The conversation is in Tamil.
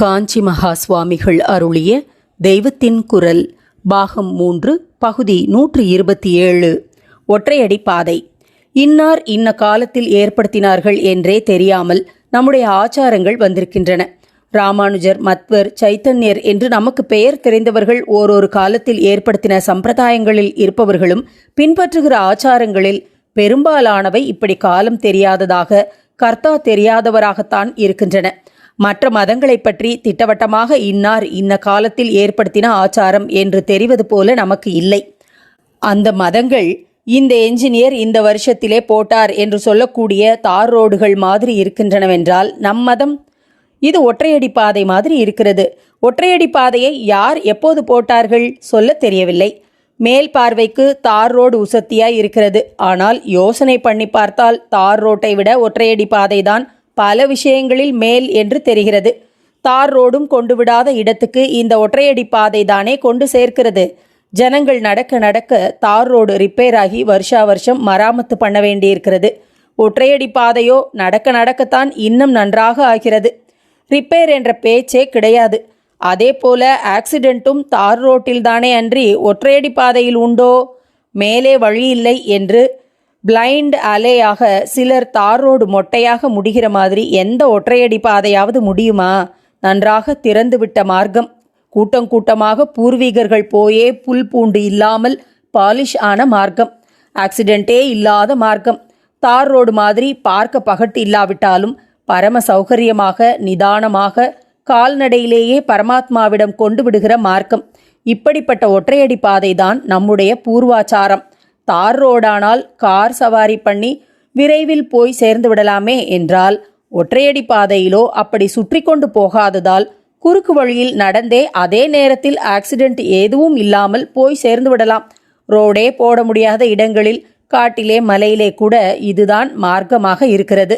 காஞ்சி மகா சுவாமிகள் அருளிய தெய்வத்தின் குரல் பாகம் மூன்று பகுதி நூற்று இருபத்தி ஏழு. ஒற்றையடி பாதை. இன்னார் இன்ன காலத்தில் ஏற்படுத்தினார்கள் என்றே தெரியாமல் நம்முடைய ஆச்சாரங்கள் வந்திருக்கின்றன. ராமானுஜர் மத்வர் சைத்தன்யர் என்று நமக்கு பெயர் தெரிந்தவர்கள் ஓரொரு காலத்தில் ஏற்படுத்தின சம்பிரதாயங்களில் இருப்பவர்களும் பின்பற்றுகிற ஆச்சாரங்களில் பெரும்பாலானவை இப்படி காலம் தெரியாததாக கர்த்தா தெரியாதவராகத்தான் இருக்கின்றன. மற்ற மதங்களைப் பற்றி திட்டவட்டமாக இன்னார் இன்ன காலத்தில் ஏற்படுத்தின ஆச்சாரம் என்று தெரிவது போல நமக்கு இல்லை. அந்த மதங்கள் இந்த என்ஜினியர் இந்த வருஷத்திலே போட்டார் என்று சொல்லக்கூடிய தார் ரோடுகள் மாதிரி இருக்கின்றனவென்றால் நம் மதம் இது ஒற்றையடி பாதை மாதிரி இருக்கிறது. ஒற்றையடி பாதையை யார் எப்போது போட்டார்கள் சொல்ல தெரியவில்லை. மேல் பார்வைக்கு தார் ரோடு உசத்தியாய் இருக்கிறது. ஆனால் யோசனை பண்ணி பார்த்தால் தார் ரோட்டை விட ஒற்றையடி பாதைதான் பல விஷயங்களில் மேல் என்று தெரிகிறது. தார் ரோடும் கொண்டு விடாத இடத்துக்கு இந்த ஒற்றையடி பாதை தானே கொண்டு சேர்க்கிறது. ஜனங்கள் நடக்க நடக்க தார் ரோடு ரிப்பேர் ஆகி வருஷா வருஷம் மராமத்து பண்ண வேண்டியிருக்கிறது. ஒற்றையடி பாதையோ நடக்க நடக்கத்தான் இன்னும் நன்றாக ஆகிறது. ரிப்பேர் என்ற பேச்சே கிடையாது. அதே போல ஆக்சிடென்ட்டும் தார் ரோட்டில் தானே அன்றி ஒற்றையடி பாதையில் உண்டோ? மேலே வழி இல்லை என்று பிளைண்ட் அலேயாக சிலர் தார் ரோடு மொட்டையாக முடிகிற மாதிரி எந்த ஒற்றையடி பாதையாவது முடியுமா? நன்றாக திறந்துவிட்ட மார்க்கம். கூட்டம் கூட்டமாக பூர்வீகர்கள் போயே புல் பூண்டு இல்லாமல் பாலிஷ் ஆன மார்க்கம். ஆக்சிடென்ட்டே இல்லாத மார்க்கம். தார் ரோடு மாதிரி பார்க்க பகட்டு இல்லாவிட்டாலும் பரம சௌகரியமாக நிதானமாக கால்நடையிலேயே பரமாத்மாவிடம் கொண்டு விடுகிற மார்க்கம். இப்படிப்பட்ட ஒற்றையடி பாதைதான் நம்முடைய பூர்வாச்சாரம். தார் ரோடானால் கார் சவாரி பண்ணி விரைவில் போய் சேர்ந்து விடலாமே என்றால் ஒற்றையடி பாதையிலோ அப்படி சுற்றி கொண்டு போகாததால் குறுக்கு வழியில் நடந்தே அதே நேரத்தில் ஆக்சிடென்ட் எதுவும் இல்லாமல் போய் சேர்ந்து விடலாம். ரோடே போட முடியாத இடங்களில் காட்டிலே மலையிலே கூட இதுதான் மார்க்கமாக இருக்கிறது.